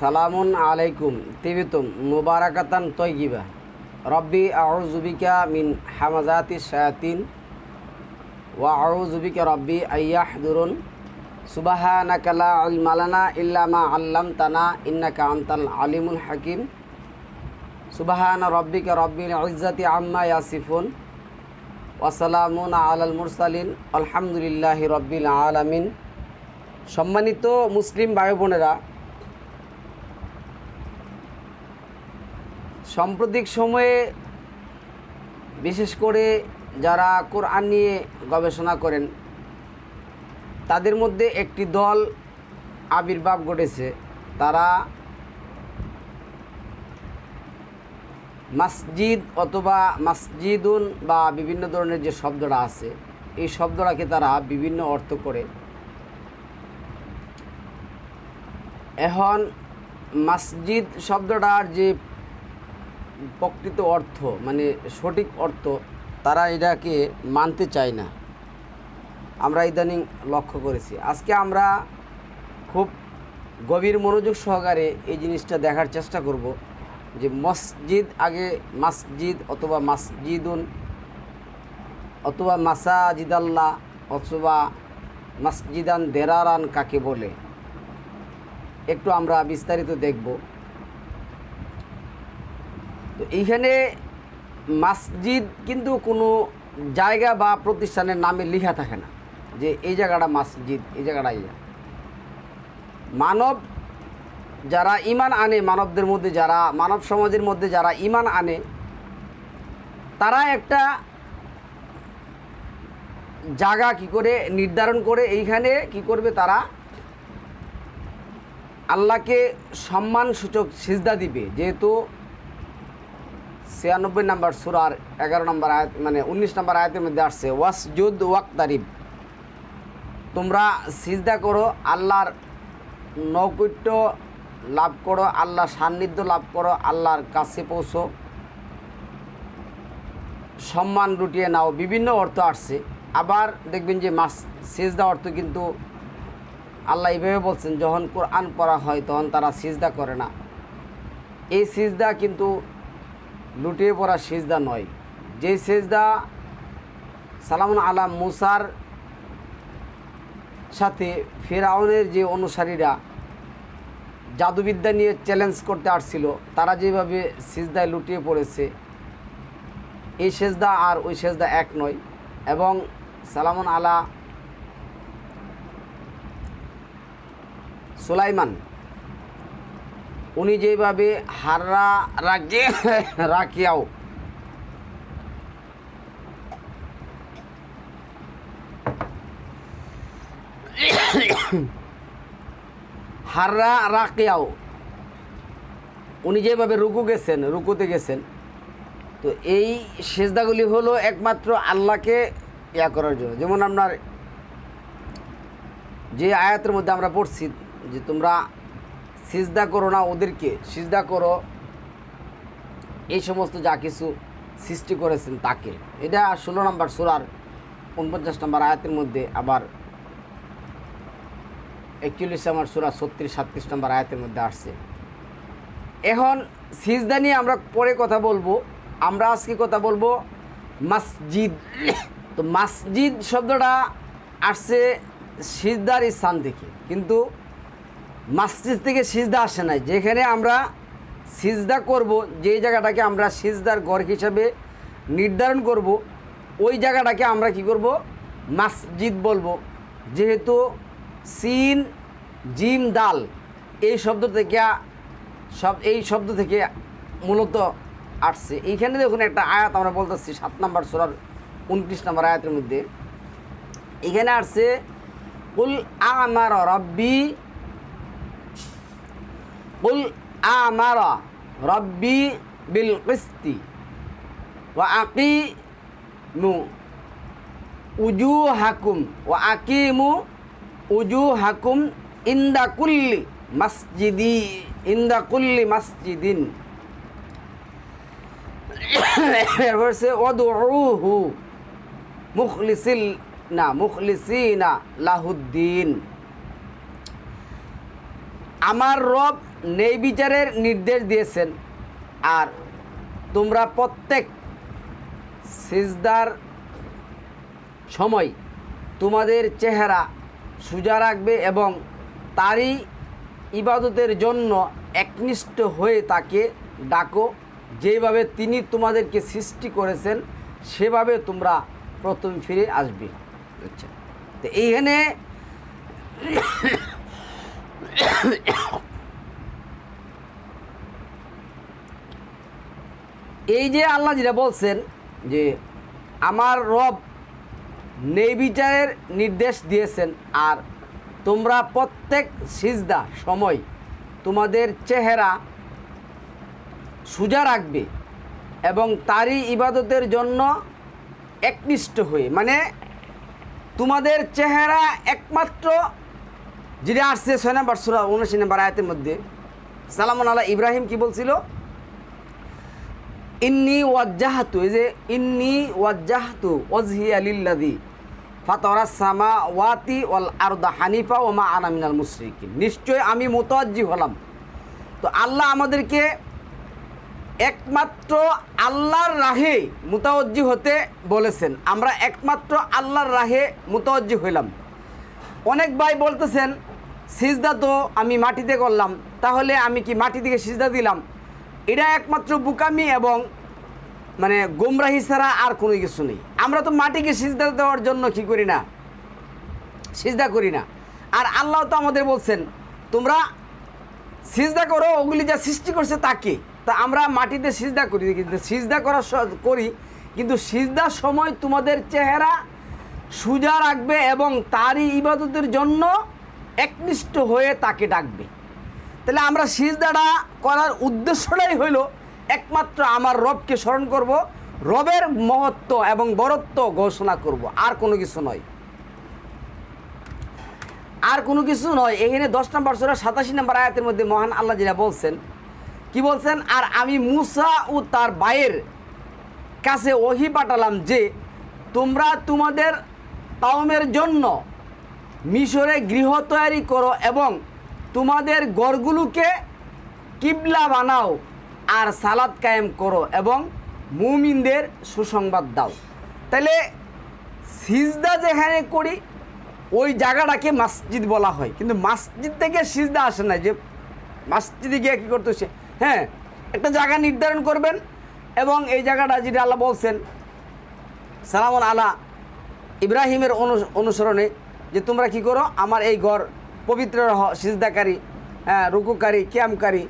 সালামুন আলাইকুম, তিবিতুম, মুবারাকাতান তৈগিবা রব্বি আউজুবিকা মিন হামাজাতি শায়াতিন, ওয়া আউজুবিকা রব্বি আইয়াহ দুরুন সুবাহানাকা লা ইলমা লানা ইল্লা মা আল্লামতানা ইন্নাকা আনতাল আলিমুল হাকিম। সুবাহানা রব্বিকা রব্বিল ইজ্জাতি আম্মা ইয়াসিফুন। ওয়াসালামুন আলাল মুরসালিন, আলহামদুলিল্লাহি রব্বিল আলামিন। সম্মানিত মুসলিম ভাই বোনেরা সাম্প্রতিক সময়ে বিশেষ করে যারা কোরআন নিয়ে গবেষণা করেন, তাদের মধ্যে একটি দল আবির্ভাব ঘটেছে। তারা মসজিদ অথবা মসজিদুন বা বিভিন্ন ধরনের যে শব্দটা আছে, এই শব্দটাকে তারা বিভিন্ন অর্থ করে। এখন মসজিদ শব্দটার যে প্রকৃত অর্থ মানে সঠিক অর্থ তারা এটাকে মানতে চায় না। আমরা ইদানিং লক্ষ্য করেছি। আজকে আমরা খুব গভীর মনোযোগ সহকারে এই জিনিসটা দেখার চেষ্টা করব যে মসজিদ আগে মসজিদ অথবা মসজিদুন অথবা মাসাজিদাল্লাহ অথবা মাসজিদান দেরারান কাকে বলে, একটু আমরা বিস্তারিত দেখব। তো এইখানে মসজিদ কিন্তু কোনো জায়গা বা প্রতিষ্ঠানের নামে লেখা থাকে না যে এই জায়গাটা মসজিদ, এই জায়গাটা ইয়া। মানব যারা ইমান আনে, মানবদের মধ্যে যারা, মানব সমাজের মধ্যে যারা ইমান আনে, তারা একটা জায়গা কি করে নির্ধারণ করে, এইখানে কি করবে তারা? আল্লাহকে সম্মানসূচক সিজদা দিবে। যেহেতু ছিয়ানব্বই নাম্বার সুরার এগারো নম্বর আয়াত মানে উনিশ নম্বর আয়াতের মধ্যে আসছে, ওয়াসজুদ ওয়াক্তারিব। তোমরা সিজদা করো, আল্লাহর নৈকট্য লাভ করো, আল্লাহর সান্নিধ্য লাভ করো, আল্লাহর কাছে পৌঁছো। সম্মান লুটিয়ে নাও, বিভিন্ন অর্থ আসছে। আবার দেখবেন যে মাস, সিজদা অর্থ কিন্তু আল্লাহ এইভাবে বলছেন, যখন কোরআন পড়া হয়, তখন তারা সিজদা করে না। এই সিজদা কিন্তু লুটিয়ে পড়া সেজদা নয়। যে সিজদা সালামুন আলা মুসার সাথে ফেরাউনের যে অনুসারীরা জাদুবিদ্যা নিয়ে চ্যালেঞ্জ করতে আসছিল, তারা যেভাবে সেজদায় লুটিয়ে পড়েছে, এই সেজদা আর ওই সেজদা এক নয় এবং সালামুন আলা সুলাইমান উনি যেভাবে হাররা রাগে রাখিয়াও। হাররা রাকিয়াও উনি যেভাবে রুকু গেছেন, রুকুতে গেছেন, তো এই সেজদাগুলি হলো একমাত্র আল্লাহকে ইয়া করার জন্য। যেমন আপনার যে আয়াতের মধ্যে আমরা পড়ছি যে তোমরা সিজদা করো না ওদেরকে, সিজদা করো। এই সমস্ত যা কিছু সৃষ্টি করেছেন তাকে। এটা ষোলো নম্বর সুরার উনপঞ্চাশ নম্বর আয়াতের মধ্যে আবার একচল্লিশ নম্বর সুরা ছত্রিশ, সাতত্রিশ নম্বর আয়াতের মধ্যে আসছে। এখন সিজদা নিয়ে আমরা পরে কথা বলব। আমরা আজকে কথা বলব মসজিদ। তো মসজিদ শব্দটা আসছে সিজদার স্থান থেকে। কিন্তু মসজিদ থেকে সিজদা আসে নাই। যেখানে আমরা সিজদা করব, যেই জায়গাটাকে আমরা সিজদার ঘর হিসাবে নির্ধারণ করব, ওই জায়গাটাকে আমরা কি করব? মাসজিদ বলব। যেহেতু সিন, জিম, দাল, এই শব্দ থেকে সব, এই শব্দ থেকে মূলত আসছে। এইখানে দেখুন একটা আয়াত আমরা বলতেছি, সাত নম্বর সোলার উনত্রিশ নম্বর আয়াতের মধ্যে। এখানে আসছে, কুল আমার রব্বি কুল আমার রব্বি বিল কিস্তি ওয়া আকিমু উজু হাকুম ওয়া আকিমু উজু হাকুম ইন্দা কুল্লি মসজিদি ইন্দা কুল্লি মসজিদিন এরপর সে ওদুহু মুখলিসিল, না, মুখলিসিনা লাহুদ্দিন। আমার রব নেই বিচারের নির্দেশ দিয়েছেন। আর তোমরা প্রত্যেক সিজদার সময় তোমাদের চেহারা সোজা রাখবে এবং তারই ইবাদতের জন্য একনিষ্ঠ হয়ে তাকে ডাকো। যেভাবে তিনি তোমাদেরকে সৃষ্টি করেছেন, সেভাবে তোমরা প্রথম ফিরে আসবে। আচ্ছা। তো এইখানে এই যে আল্লাহ যেটা বলছেন যে আমার রব নেই বিচারের নির্দেশ দিয়েছেন আর তোমরা প্রত্যেক সিজদা সময় তোমাদের চেহারা সোজা রাখবে এবং তারই ইবাদতের জন্য একনিষ্ঠ হয়ে মানে তোমাদের চেহারা একমাত্র যেটা আসছে ছয় নম্বর সুরা উনআশি নম্বর আয়াতের মধ্যে, সালামন আল্লাহ ইব্রাহিম কি বলছিল? ইন্নি ওয়াজ্জাহাতু এই যে, ইন্নি ওয়াজ্জাহাতু ওয়াজহি আলিল্লাদি ফাতরা সামা ওয়াতি ওয়াল আরদা হানিফা ও মা আনা মিনাল মুশরিকিন নিশ্চয় আমি মোতাজ্জি হলাম। তো আল্লাহ আমাদেরকে একমাত্র আল্লাহর রাহে মুতাওজ্জি হতে বলেছেন। আমরা একমাত্র আল্লাহর রাহে মুতাওজ্জি হইলাম। অনেক ভাই বলতেছেন, সিজদা তো আমি মাটিতে করলাম, তাহলে আমি কি মাটি থেকে সিজদা দিলাম? এটা একমাত্র বুকামি এবং মানে গোমরাহি ছাড়া আর কোনো কিছু নেই। আমরা তো মাটিকে সিজদা দেওয়ার জন্য কি করি না? সিজদা করি না। আর আল্লাহ তো আমাদের বলছেন, তোমরা সিজদা করো, ওগুলি যা সৃষ্টি করছে তাকে তা আমরা মাটিতে সিজদা করি, কিন্তু সিজদা করা করি, কিন্তু সিজদার সময় তোমাদের চেহারা সোজা রাখবে এবং তারই ইবাদতের জন্য একনিষ্ঠ হয়ে তাকে ডাকবে। তাহলে আমরা সিজদাটা করার উদ্দেশ্যটাই হইল একমাত্র আমার রবকে স্মরণ করব, রবের মহত্ব এবং বরত্ব ঘোষণা করব। আর কোনো কিছু নয়। আর কোনো কিছু নয়। এখানে দশ নম্বর সুরা সাতাশি নম্বর আয়াতের মধ্যে মহান আল্লাহ যেটা বলছেন, কি বলছেন? আর আমি মুসা ও তার বায়ের কাছে ওহি পাঠালাম যে, তোমরা তোমাদের তাওমের জন্য মিশরে গৃহ তৈরি করো এবং তোমাদের গড়গুলোকে কিবলা বানাও আর সালাদ কায়েম করো এবং মুমিনদের সুসংবাদ দাও। তাহলে সিজদা যেখানে করি, ওই জায়গাটাকে মসজিদ বলা হয়। কিন্তু মসজিদ থেকে সিজদা আসে না, যে মসজিদে গিয়ে কী করতে হচ্ছে? হ্যাঁ একটা জায়গা নির্ধারণ করবেন এবং এই জায়গাটা যেটা আল্লাহ বলছেন, সালামন আলা ইব্রাহিমের অনু- অনুসরণে যে তোমরা কি করো, আমার এই ঘর পবিত্র সিজদাকারী হ্যাঁ রুকুকারী, ক্যামকারী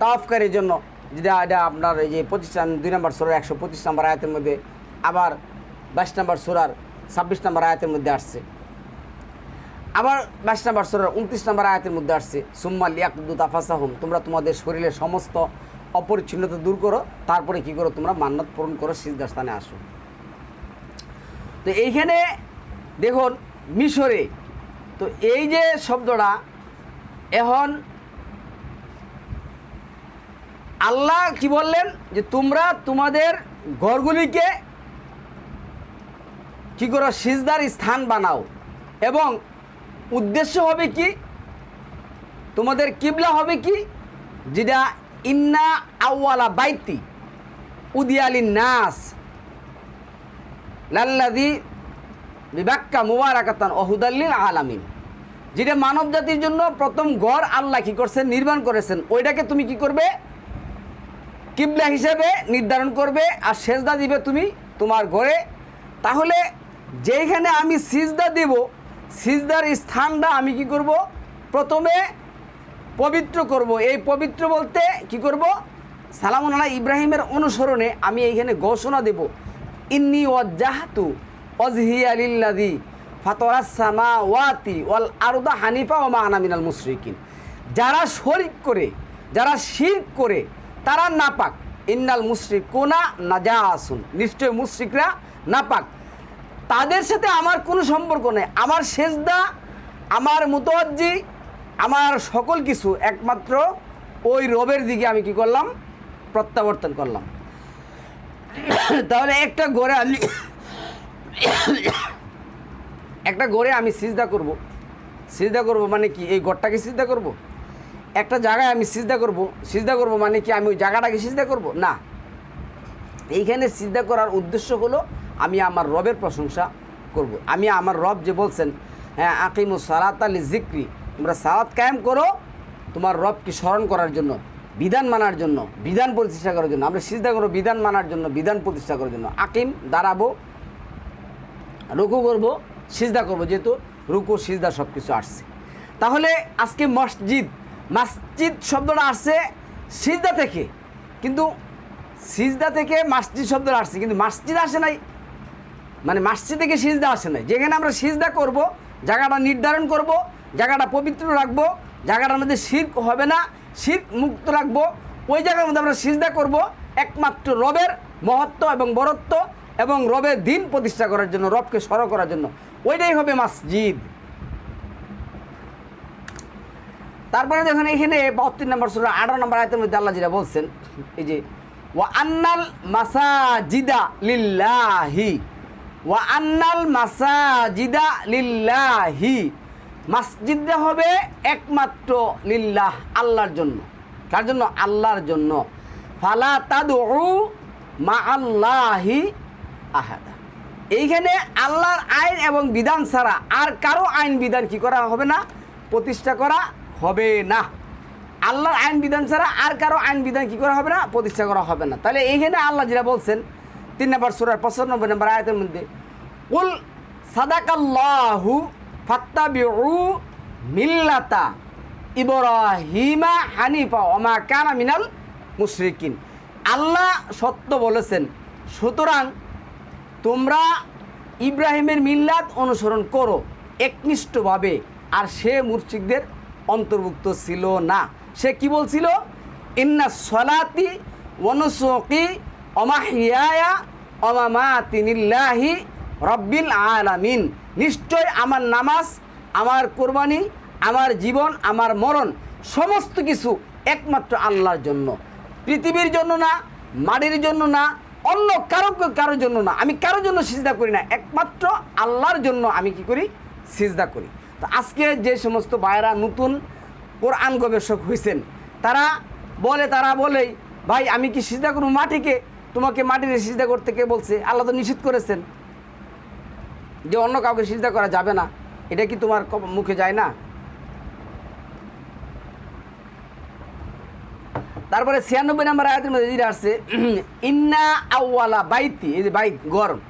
তাওয়াফকারীর জন্য, যেটা, এটা আপনার এই যে প্রতিষ্ঠান দুই নম্বর সোরার একশো পঁচিশ নম্বর আয়াতের মধ্যে, আবার বাইশ নম্বর সোরার ছাব্বিশ নম্বর আয়াতের মধ্যে আসছে। আবার বাইশ নম্বর সোরার উনত্রিশ নম্বর আয়াতের মধ্যে আসছে, সুম্মা লিয়াকুদ্দু তাফাসাহুম তোমরা তোমাদের শরীরের সমস্ত অপরিচ্ছন্নতা দূর করো, তারপরে কি করো তোমরা? মান্নত পূরণ করো, সিজদার স্থানে আসো। তো এইখানে দেখুন, মিশরে তো এই যে শব্দটা, এখন আল্লাহ কি বললেন? যে তোমরা তোমাদের ঘরগুলিকে কি করো, সিজদার স্থান বানাও। এবং উদ্দেশ্য হবে কি? তোমাদের কিবলা হবে কি? যেটা ইন্না আউয়ালা বাইতি উদিয়ালি নাস লাল্লাদি বিবাক্কা মুবারাকাতান অহুদাল্লিল আলামিন। যেটা মানব জাতির জন্য প্রথম গড় আল্লাহ কি করছেন, নির্মাণ করেছেন, ওইটাকে তুমি কি করবে? কিবলা হিসেবে নির্ধারণ করবে আর সেজদা দিবে তুমি তোমার ঘরে। তাহলে যেইখানে আমি সিজদা দেব, সিজদার স্থানটা আমি কি করব? প্রথমে পবিত্র করব। এই পবিত্র বলতে কি করব? সালামুন আলাহ ইব্রাহিমের অনুসরণে আমি এইখানে ঘোষণা দেব। ইন্নি ওয়াজ্জাহাতু অজহি আলিল্লাদি ওয়াতি ওয়াল আরদা হানিফা ও মা আনা মিনাল মুশরিকিন। যারা শরিক করে, যারা শিরক করে, তারা নাপাক। ইন্নাল মুশরিক কোনা নাজা আসুন নিশ্চয় মুশরিকরা নাপাক। তাদের সাথে আমার কোনো সম্পর্ক নেই। আমার সেজদা, আমার মুতওয়াজ্জি, আমার সকল কিছু একমাত্র ওই রবের দিকে আমি কি করলাম? প্রত্যাবর্তন করলাম। তাহলে একটা গড়ে আমি একটা গড়ে আমি সিজদা করব। সিজদা করব মানে কি? এই গড়টাকে সিজদা করব? একটা জায়গায় আমি সিজদা করব। সিজদা করব মানে কি আমি ওই জায়গাটাকে সিজদা করব? না। এইখানে সিজদা করার উদ্দেশ্য হলো আমি আমার রবের প্রশংসা করব। আমি আমার রব যে বলছেন হ্যাঁ আকিমু সালাত আলি জিক্রি তোমরা সালাত কায়েম করো তোমার রবকে স্মরণ করার জন্য, বিধান মানার জন্য, বিধান প্রতিষ্ঠা করার জন্য। আমরা সিজদা করব বিধান মানার জন্য, বিধান প্রতিষ্ঠা করার জন্য। আকিম, দাঁড়াবো। রুকু করব, সিজদা করব, যেহেতু রুকু, সিজদা সব কিছু আসছে। তাহলে আজকে মসজিদ মসজিদ শব্দটা আসছে সিজদা থেকে। কিন্তু সিজদা থেকে মসজিদ শব্দটা আসছে, কিন্তু মসজিদ আসে নাই। মানে মসজিদ থেকে সিজদা আসে নাই। যেখানে আমরা সিজদা করব, জায়গাটা নির্ধারণ করব, জায়গাটা পবিত্র রাখব, জায়গাটার মধ্যে শির্ক হবে না, শির্ক মুক্ত রাখব, ওই জায়গার মধ্যে আমরা সিজদা করব, একমাত্র রবের মহত্ব এবং বরত্ব এবং রবের দিন প্রতিষ্ঠা করার জন্য, রবকে সরো করার জন্য। ওইটাই হবে মসজিদ। তারপরে দেখুন এখানে বাহাত্তর নম্বর সুরা, আঠারো নম্বর আয়তের মধ্যে আল্লাহ যেটা বলছেন, এই যে, ওয়া আন্নাল মাসাজিদা লিল্লাহি ওয়া আন্নাল মাসাজিদা লিল্লাহি মসজিদটা হবে একমাত্র লিল্লাহ, আল্লাহর জন্য কার জন্য? আল্লাহর জন্য। ফালা তাদু মা আল্লাহি আহাদা। এইখানে আল্লাহর আইন এবং বিধান ছাড়া আর কারও আইন বিধান কি করা হবে না? প্রতিষ্ঠা করা হবে না। আল্লাহর আইন বিধান ছাড়া আর কারও আইন বিধান কি করা হবে না? প্রতিষ্ঠা করা হবে না। তাহলে এইখানে আল্লাহ যেটা বলছেন, তিন নম্বর সুরার পঁচানব্বই নম্বর আয়তের মধ্যে উল সাদাকাল্লাহু ফাত্তাবিউ মিল্লাতা ইব্রাহিমা হানিফা ওমা কানা মিনাল মুশরিকিন। আল্লাহ সত্য বলেছেন, সুতরাং তোমরা ইব্রাহিমের মিল্লাত অনুসরণ করো, একনিষ্ঠভাবে। আর সে মুর্শিকদের অন্তর্ভুক্ত ছিল না। সে কি বলছিল? ইন্না সলাতি অনুসকি অমাহিয়া অমামাতিনিল্লাহি রব্বিল আলামিন। নিশ্চয় আমার নামাজ, আমার কোরবানি, আমার জীবন, আমার মরণ সমস্ত কিছু একমাত্র আল্লাহর জন্য। পৃথিবীর জন্য না, মাটির জন্য না অন্য কারও কারোর জন্য না। আমি কারোর জন্য সিজদা করি না। একমাত্র আল্লাহর জন্য আমি কি করি? সিজদা করি। তো আজকে যে সমস্ত ভাইরা নতুন কোরআন গবেষক হয়েছেন তারা বলে, তারা বলেই ভাই, আমি কি সিজদা করব মাটিকে? তোমাকে মাটির সিজদা করতে কে বলছে? আল্লাহ তো নিষেধ করেছেন যে অন্য কাউকে সিজদা করা যাবে না। এটা কি তোমার মুখে যায় না? তারপরে ছিয়ানব্বই নম্বর আয়াতের মধ্যে যেটা আসছে, ইন্না আউয়ালা বাইতি, এই যে বাইত, গরম।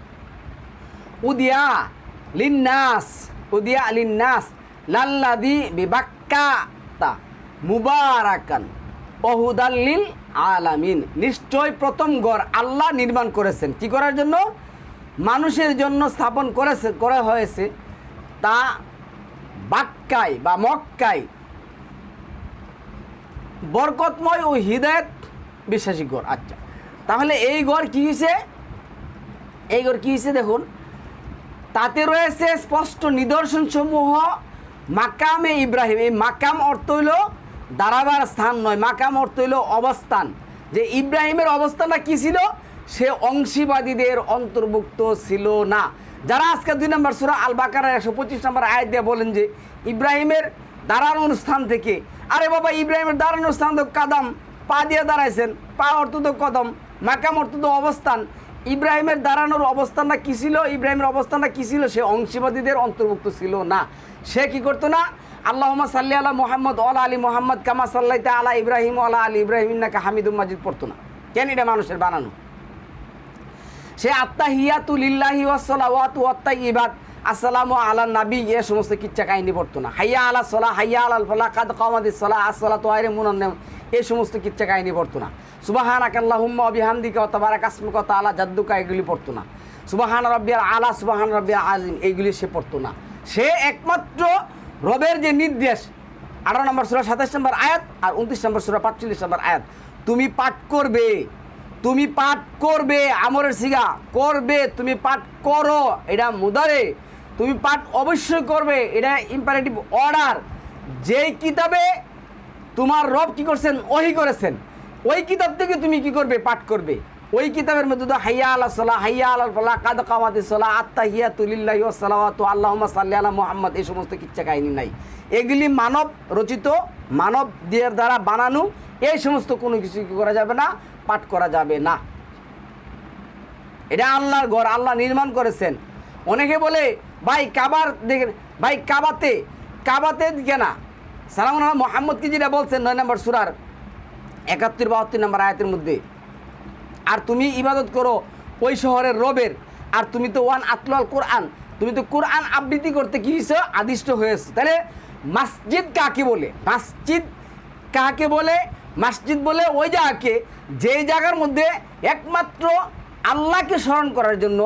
উদিয়া লিন্নাস উদিয়া লিন্নাস, লাল্লাদি বিবাক্কাতা মুবারাকান অহুদাল্লিল আলামিন। নিশ্চয় প্রথম গড় আল্লাহ নির্মাণ করেছেন। কি করার জন্য? মানুষের জন্য স্থাপন করেছে, করা হয়েছে তা বাক্কায় বা মক্কায় বরকতময় ও হৃদয়ত বিশ্বাসী গড় আচ্ছা তাহলে এই গড় কী হয়েছে এই গড় কী হয়েছে দেখুন। তাতে রয়েছে স্পষ্ট নিদর্শন সমূহ মাকামে ইব্রাহিম, এই মাকাম অর্থ হইল দাঁড়াবার স্থান নয়, মাকাম অর্থ হইল অবস্থান। যে ইব্রাহিমের অবস্থানটা কী ছিল? সে অংশীবাদীদের অন্তর্ভুক্ত ছিল না। যারা আজকে দুই নম্বর সুরা আল বাকার একশো পঁচিশ নম্বর আয় দিয়ে বলেন যে, ইব্রাহিমের দাঁড়ানোর স্থান থেকে আরে বাবা, ইব্রাহিমের দাঁড়ানোর স্থান তো কাদাম। পা দিয়ে দাঁড়াইছেন, পা অর্থ তো কদম, মাকাম অর্থ তো অবস্থান। ইব্রাহিমের দাঁড়ানোর অবস্থানটা কী ছিল? ইব্রাহিমের অবস্থানটা কী ছিল? সে অংশীবাদীদের অন্তর্ভুক্ত ছিল না। সে কি করতো না? আল্লাহমা সাল্লি আলা মোহাম্মদ ওলা আলী মোহাম্মদ কামা সাল্লাইতে আলা ইব্রাহিম ওলা আলী ইব্রাহিম, ইন্নাকা হামিদুল মাজিদ। পড়তো না। কেন এটা মানুষের বানানো? সে আত্মা হিয়াতুলিল্লাহি ওয়াসসালাওয়াতু ওয়াত্তা ইবাদ আসসালামু আলা নাবি, এ সমস্ত কিচ্ছা কাহিনী পড়তো না। হাইয়া আলা সলা, হাইয়া আলাল ফলা, কাদ কামাদিস সলা আসসালা তো আইরে মুনান্নাম এই সমস্ত কিচ্ছা কাহিনী পড়তো না। সুবাহানাক আল্লাহুম্মা অবিহামদিকা ওয়া তাবারাক আসমুকা ওয়া তাআলা, জাদ্দুকা এগুলি পড়তো না। সুবাহান রব্বিয়াল আলা, সুবাহান রব্বিয়াল আলিম এইগুলি সে পড়তো না। সে একমাত্র রবের যে নির্দেশ, আঠারো নম্বর সুরা, সাতাশ নম্বর আয়াত আর উনত্রিশ নম্বর সুরা, পাঁচচল্লিশ নম্বর আয়াত। তুমি পাঠ করবে, তুমি পাঠ করবে, আমরের সিগা করবে, তুমি পাঠ করো, এটা মুদারে। তুমি পাঠ অবশ্যই করবে, এটা ইম্পারেটিভ অর্ডার যেই কিতাবে তোমার রব কি করছেন, ওহি করেছেন, ওই কিতাব থেকে তুমি কি করবে, পাঠ করবে। ওই কিতাবের মধ্যে তো হাইয়া আল্লাহ সাল্লাহ হাইয়া আল্লাহ ফাল্লাহ কাদ কামাতি সাল্লাহ আত্মা হিয়া তুলিল্লাহ সালাওয়াত আল্লাহ সাল্লি আল্লাহ মোহাম্মদ, এই সমস্ত কিচ্ছা কাহিনী নাই। এগুলি মানব রচিত, মানব দিয়ে দ্বারা বানানো, এই সমস্ত কোনো কিছু কি করা যাবে না, পাঠ করা যাবে না। এটা আল্লাহর ঘর, আল্লাহ নির্মাণ করেছেন। অনেকে বলে ভাই কাবার দেখেন, ভাই কাবাতে কাবাতে দিকে না। সালাম মোহাম্মদ কি যেটা বলছেন? নয় নম্বর সুরার একাত্তর, বাহাত্তর নম্বর আয়াতের মধ্যে। আর তুমি ইবাদত করো ওই শহরের রবের, আর তুমি তো ওয়ান আতলাল কোরআন, তুমি তো কোরআন আবৃত্তি করতে কি হয়েছো আদিষ্ট হয়েছো। তাহলে মসজিদ কাকে বলে? মসজিদ কাকে বলে? মসজিদ বলে ওই জায়গাকে, যেই জায়গার মধ্যে একমাত্র আল্লাহকে স্মরণ করার জন্য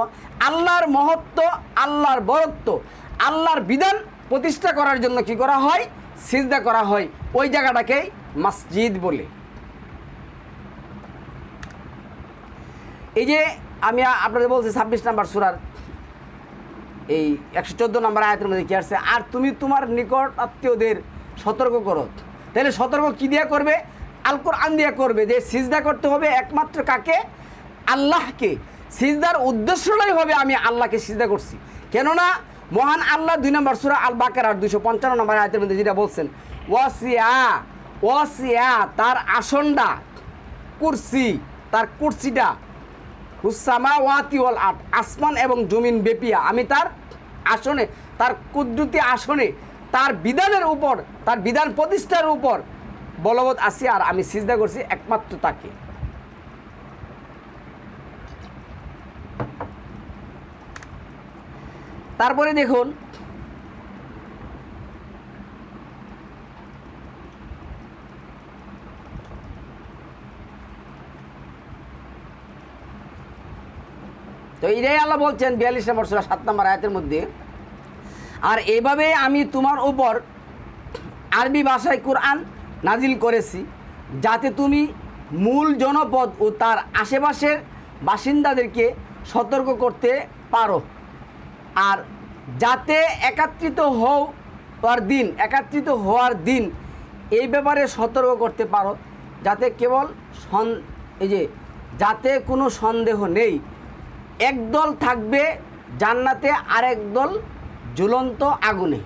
আল্লাহর মহত্ব, আল্লাহর বরত্ব, আল্লাহর বিধান প্রতিষ্ঠা করার জন্য কি করা হয়? সিজদা করা হয়। ওই জায়গাটাকেই মসজিদ বলে। এই যে আমি আপনাদের বলছি ছাব্বিশ নাম্বার সুরার এই একশো চোদ্দ নম্বর আয়াতের মধ্যে কি আসছে? আর তুমি তোমার নিকট আত্মীয়দের সতর্ক করো। তাহলে সতর্ক কি দিয়া করবে? আল আন দিয়া করবে যে সিজদা করতে হবে একমাত্র কাকে? আল্লাহকে। সিজদার উদ্দেশ্যটাই হবে আমি আল্লাহকে সিজদা করছি। কেননা মহান আল্লাহ দুই নম্বর সুরা আল বাকের আর দুশো পঞ্চান্ন নম্বর আয়াতের মধ্যে যেটা বলছেন, ওয়াসিয়া ওয়াসিয়া, তার আসনটা, কুরসি, তার কুরসিটা হুসামা ওয়াতি ওয়াল আট আসমান এবং জমিন বেপিয়া, আমি তার আসনে, তার কুদ্রুতি আসনে, তার বিধানের উপর, তার বিধান প্রতিষ্ঠার উপর বলবৎ আছি আর আমি সিজদা করছি একমাত্র তাকে। তারপরে দেখুন। তো এটাই আল্লাহ বলছেন বিয়াল্লিশ নম্বর সুরা সাত নম্বর আয়াতের মধ্যে। আর এভাবে আমি তোমার উপর আরবি ভাষায় কোরআন নাজিল করেছি, যাতে তুমি মূল জনপদ ও তার আশেপাশের বাসিন্দাদেরকে সতর্ক করতে পারো। আর যাতে একাত্রিত হওয়ার দিন, একত্রিত হওয়ার দিন, এই ব্যাপারে সতর্ক করতে পারো। যাতে কেবল সন, এই যে, যাতে কোনো সন্দেহ নেই। একদল থাকবে জান্নাতে, আরেক দল ঝুলন্ত আগুনে।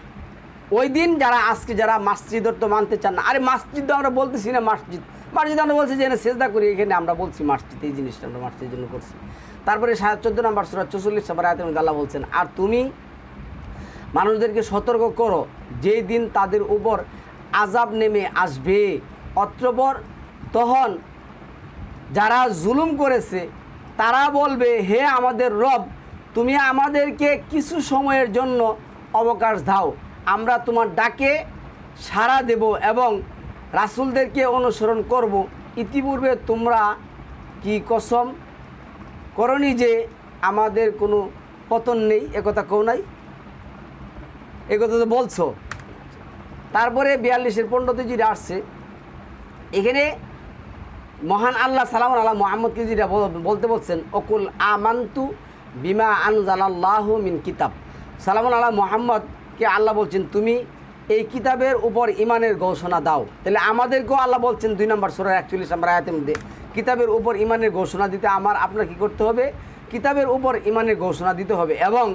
ওই দিন যারা, আজকে যারা মসজিদর তো মানতে চান না। আরে মসজিদ তো আমরা বলতেছি না মসজিদ। মাসজিদ আমরা বলছি যে, এখানে সেজদা করি, এখানে আমরা বলছি মসজিদ, এই জিনিসটা আমরা মসজিদের জন্য করছি। তারপরে সাড়ে চোদ্দ নম্বর সুরা চৌচল্লিশ নম্বর আয়াতের মধ্যে আল্লাহ বলছেন, আর তুমি মানুষদেরকে সতর্ক করো, যেই দিন তাদের উপর আজাব নেমে আসবে। অত্রপর তখন যারা জুলুম করেছে, তারা বলবে, হে আমাদের রব, তুমি আমাদেরকে কিছু সময়ের জন্য অবকাশ দাও। আমরা তোমার ডাকে সাড়া দেব এবং রাসূলদেরকে অনুসরণ করব। ইতিপূর্বে তোমরা কি কসম করনি যে আমাদের কোনো পতন নেই একথা কেউ নাই। একথা তো বলছো। তারপরে বিয়াল্লিশের পনেরোতে যেটা আসছে, এখানে মহান আল্লাহ সালাম আল্লাহ মোহাম্মদকে যেটা বলতে বলছেন, অকুল আমান্তু বিমা আনজালাল্লাহ মিন কিতাব। সালাম আল্লাহ মোহাম্মদকে আল্লাহ বলছেন, তুমি এই কিতাবের উপর ইমানের ঘোষণা দাও। তাহলে আমাদেরকেও আল্লাহ বলছেন দুই নম্বর সোরা একচল্লিশ নম্বর আয়াতের মধ্যে, কিতাবের উপর ইমানের ঘোষণা দিতে আমার, আপনার কি করতে হবে? কিতাবের উপর ইমানের ঘোষণা দিতে হবে এবং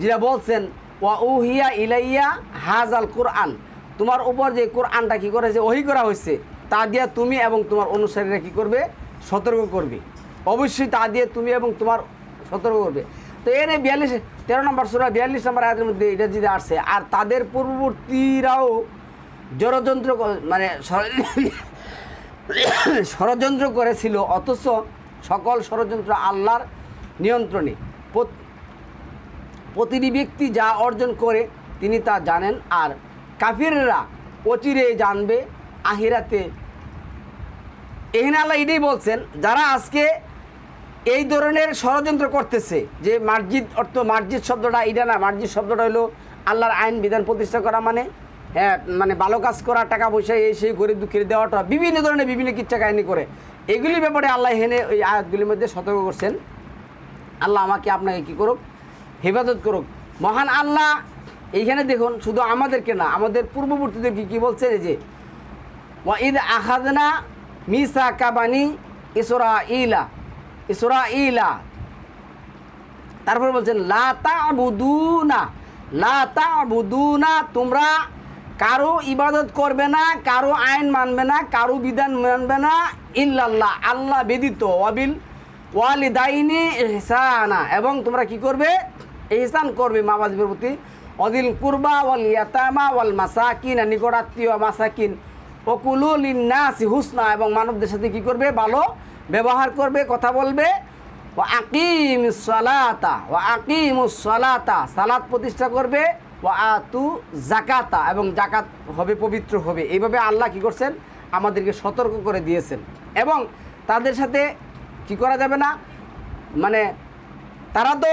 যেটা বলছেন, ওয়া উহিয়া ইলাইয়া হাজ আল কোরআন তোমার উপর যে কোরআনটা কী করেছে, ওহি করা হয়েছে, তা দিয়ে তুমি এবং তোমার অনুসারীরা কী করবে? সতর্ক করবে। অবশ্যই তা দিয়ে তুমি এবং তোমার সতর্ক করবে। তো এর এই বিয়াল্লিশ, তেরো নম্বর সুরা বিয়াল্লিশ নম্বর আয়াতের মধ্যে এটা যদি আসছে আর তাদের পূর্ববর্তীরাও জড়যন্ত্র মানে ষড়যন্ত্র করেছিল, অথচ সকল ষড়যন্ত্র আল্লাহর নিয়ন্ত্রণে। প্রতিটি ব্যক্তি যা অর্জন করে, তিনি তা জানেন। আর কাফিররা অচিরে জানবে আহিরাতে আল্লাহ এটাই বলছেন, যারা আজকে এই ধরনের ষড়যন্ত্র করতেছে যে মার্জিদ অর্থ মার্জিদ শব্দটা, এটা না, মার্জিদ শব্দটা হলো আল্লাহর আইন বিধান প্রতিষ্ঠা করা মানে হ্যাঁ মানে ভালো কাজ করা, টাকা পয়সা এই সেই গরিব দুঃখের দেওয়াটা, বিভিন্ন ধরনের বিভিন্ন কিচ্ছা কাহিনী করে। এগুলির ব্যাপারে আল্লাহ হেনে ওই আয়াতগুলির মধ্যে সতর্ক করছেন। আল্লাহ আমাকে আপনাকে কি করুক, হেফাজত করুক। মহান আল্লাহ, এইখানে দেখুন, শুধু আমাদেরকে না, আমাদের পূর্ববর্তীদেরকে কি বলছে যে ওয়াঈদ আহাদনা মিসা কাবানি ইসরা ইলা ইসরা তারপর বলছেন, লা তাবুদুনা লা তাবুদুনা, তোমরা কারও ইবাদত করবে না, কারও আইন মানবে না, কারও বিধান মানবে না, ইল্লাল্লাহ, আল্লাহ বেদিত ওয়াবিল ওয়ালিদাইনি ইহসানা। এবং তোমরা কি করবে? ইহসান করবে মা বাজিবের প্রতি। অদিল কুরবা ওয়াল ইয়াতামা ওয়াল মাসাকিন, নিকটাত্মীয় মাসাকিন। ওকুলুল ইন্নাসি হুসনা, এবং মানবদের সাথে কি করবে? ভালো ব্যবহার করবে, কথা বলবে। ও আকিম সালাতা ও আকিম সালাতা, সালাত প্রতিষ্ঠা করবে। ও আতু জাকাতা এবং জাকাত হবে, পবিত্র হবে। এইভাবে আল্লাহ কি করছেন? আমাদেরকে সতর্ক করে দিয়েছেন। এবং তাদের সাথে কি করা যাবে না? মানে তারা তো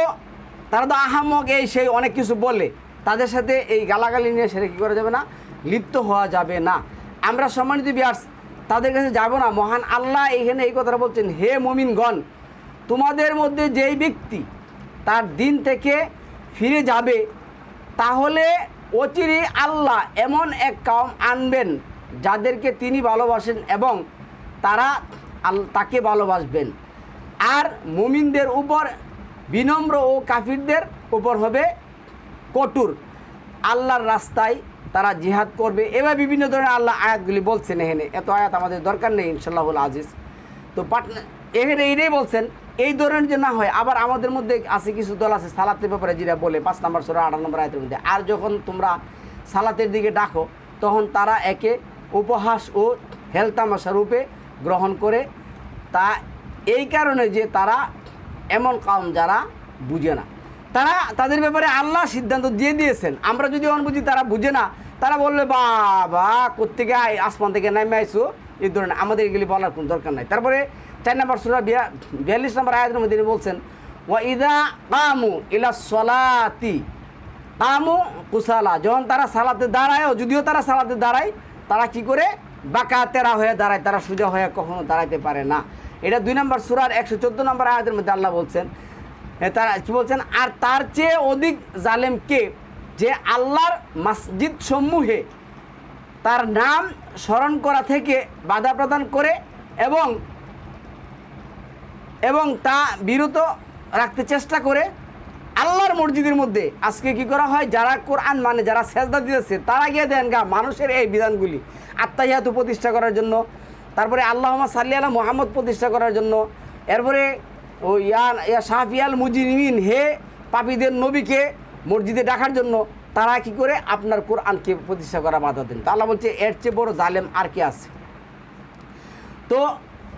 তারা তো আহামক, এই সেই অনেক কিছু বলে। তাদের সাথে এই গালাগালি নিয়ে সেটা কী করা যাবে না? লিপ্ত হওয়া যাবে না। আমরা সম্মানিত বিয়ার্স তাদের কাছে যাব না। মহান আল্লাহ এখানে এই কথাটা বলছেন, হে মমিনগণ, তোমাদের মধ্যে যেই ব্যক্তি তার দিন থেকে ফিরে যাবে, তাহলে অচিরে আল্লাহ এমন এক কাম আনবেন যাদেরকে তিনি ভালোবাসেন এবং তারা তাকে ভালোবাসবেন। আর মুমিনদের উপর বিনম্র ও কাফিরদের উপর হবে কটুর আল্লাহর রাস্তায় তারা জিহাদ করবে। এবার বিভিন্ন ধরনের আল্লাহ আয়াতগুলি বলছেন এখানে। এত আয়াত আমাদের দরকার নেই ইনশাল্লাহুল আজিজ। তো পাটনা এখানে এইটাই বলছেন, এই ধরনের যে না হয়, আবার আমাদের মধ্যে আছে কিছু দল আছে সালাতের ব্যাপারে যেটা বলে, পাঁচ নম্বর সোরা, আঠারো নম্বর আয়াতের মধ্যে। আর যখন তোমরা সালাতের দিকে ডাকো, তখন তারা একে উপহাস ও হেলতামাশা রূপে গ্রহণ করে। তা এই কারণে যে তারা এমন কাম যারা বুঝে না। তারা তাদের ব্যাপারে আল্লাহ সিদ্ধান্ত দিয়ে দিয়েছেন। আমরা যদি অনুভূতি তারা বুঝে না তারা বললে, বাবা কোথেকে আসমান থেকে নেমে আইসো এই ধরনের আমাদের এগুলি বলার কোনো দরকার নাই। তারপরে চার নম্বর সুরা বিয়াল্লিশ নম্বর আয়াতের মধ্যে তিনি বলছেন, ওয়া ইদা কামু ইলা সলাতি, কামু কুসালা। যখন তারা সালাতে দাঁড়ায়ও, যদিও তারা সালাতে দাঁড়ায়, তারা কি করে? বাঁকা, তেরা হয়ে দাঁড়ায়, তারা সোজা হয়ে কখনো দাঁড়াইতে পারে না। এটা দুই নম্বর সুরার একশো চোদ্দ নম্বর আয়াতের মধ্যে আল্লাহ বলছেন তারা কি বলছেন, আর তার চেয়ে অধিক জালেম কে? যে আল্লাহর মসজিদ সমূহে তার নাম স্মরণ করা থেকে বাধা প্রদান করে এবং এবং তা বিরত রাখতে চেষ্টা করে, আল্লাহর মসজিদের মধ্যে আজকে কি করা হয়? যারা কোরআন মানে যারা সেজদা দিতেছে, তারা গিয়ে দেন গা, মানুষের এই বিধানগুলি। আত্মাহিয়াতু প্রতিষ্ঠা করার জন্য, তারপরে আল্লাহ সাল্লি আল্লাহ মোহাম্মদ প্রতিষ্ঠা করার জন্য, এরপরে ও ইয়া ইয়া শাহফিয়াল মুজিমিন হে পাপীদের নবীকে মসজিদে ডাকার জন্য তারা কি করে আপনার কোরআনকে প্রতিষ্ঠা করা বাধা দেন? তা আল্লাহ বলছে, এর চেয়ে বড় জালেম আর কি আছে? তো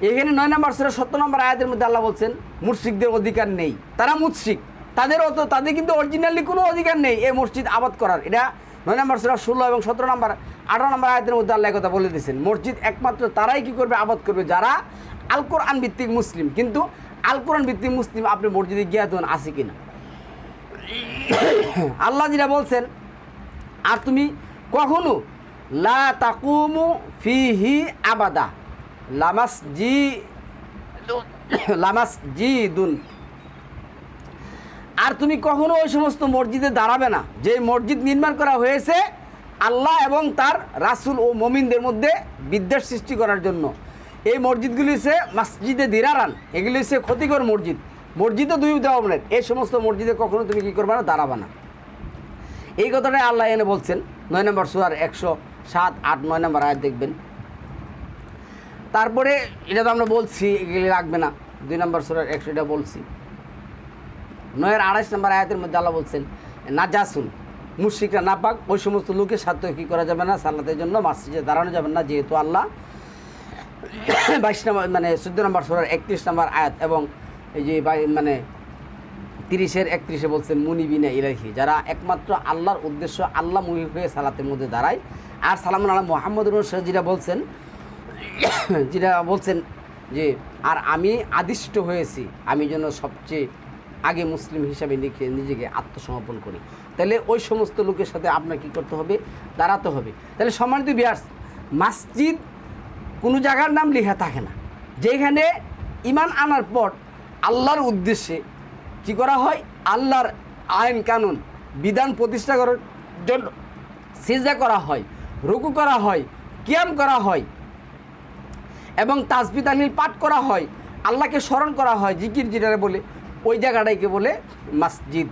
এখানে নয় নম্বর সুরা সত্তর নম্বর আয়াতের মধ্যে আল্লাহ বলছেন, মুশরিকদের অধিকার নেই। তারা মুশরিক। তাদের অত, তাদের কিন্তু অরিজিনালি কোনো অধিকার নেই এই মসজিদ আবাদ করার। এটা নয় নম্বর সুরা ষোলো এবং সতেরো নম্বর, আঠারো নম্বর আয়াতের মধ্যে আল্লাহ কথা বলে দিয়েছেন, মসজিদ একমাত্র তারাই কি করবে, আবাদ করবে? যারা আল কোরআন ভিত্তিক মুসলিম। কিন্তু আল কোরআন ভিত্তিক মুসলিম আপনি মসজিদে গিয়ে দেন আছে কিনা? আল্লাহ যেটা বলছেন, আর তুমি কখনো লা তাকুমু ফিহি আবাদা লামাস জি লামাস জি দুন আর তুমি কখনো ওই সমস্ত মসজিদে দাঁড়াবে না যে মসজিদ নির্মাণ করা হয়েছে আল্লাহ এবং তার রাসুল ও মমিনদের মধ্যে বিদ্বেষ সৃষ্টি করার জন্য। এই মসজিদগুলি হচ্ছে মসজিদে দিরারান, এগুলি হচ্ছে ক্ষতিকর মসজিদ। মসজিদও দুই দেওয়া এই সমস্ত মসজিদে কখনো তুমি কী করবে না, দাঁড়াবে না। এই কথাটাই আল্লাহ এনে বলছেন। নয় নম্বর সুয়ার একশো সাত, আট, নয় নম্বর আয়াত দেখবেন। তারপরে এটা তো আমরা বলছি, এগুলি রাখবে না। দুই নম্বর সুরার একশো এটা বলছি। নয়ের আড়াইশ নম্বর আয়াতের মধ্যে আল্লাহ বলছেন, নাজাসুন, মুশ্রিকরা নাপাক, ওই সমস্ত লোকের সাথে কী করা যাবে না? সালাতের জন্য মাসিজে দাঁড়ানো যাবে না। যেহেতু আল্লাহ বাইশ নম্বর মানে চোদ্দ নম্বর সোলার একত্রিশ নম্বর আয়াত এবং এই যে মানে তিরিশের একত্রিশে বলছেন মুনিবিনা ইলাহি যারা একমাত্র আল্লাহর উদ্দেশ্য আল্লাহ মুহি হয়ে সালাতের মধ্যে দাঁড়ায়। আর সালাম আল্লাহ মোহাম্মদ যেটা বলছেন যেটা বলছেন যে, আর আমি আদিষ্ট হয়েছি, আমি যেন সবচেয়ে আগে মুসলিম হিসাবে লিখে, নিজেকে আত্মসমর্পণ করি। তাহলে ওই সমস্ত লোকের সাথে আপনার কী করতে হবে? দাঁড়াতে হবে। তাহলে সম্মানিত বিয়ার্স মসজিদ কোনো জায়গার নাম লেখা থাকে না। যেখানে ইমান আনার পর আল্লাহর উদ্দেশ্যে কি করা হয়? আল্লাহর আইন কানুন, বিধান প্রতিষ্ঠা করার জন্য সিজা করা হয়, রুকু করা হয়, কিয়াম করা হয় এবং তাসবি তাহলিল পাঠ করা হয়, আল্লাহকে স্মরণ করা হয়, জিকির যেটারে বলে, ওই জায়গাটাকে বলে মসজিদ।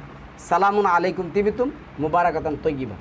সালামুন আলাইকুম তিবিতুম মুবারাকাতান তৈগিবা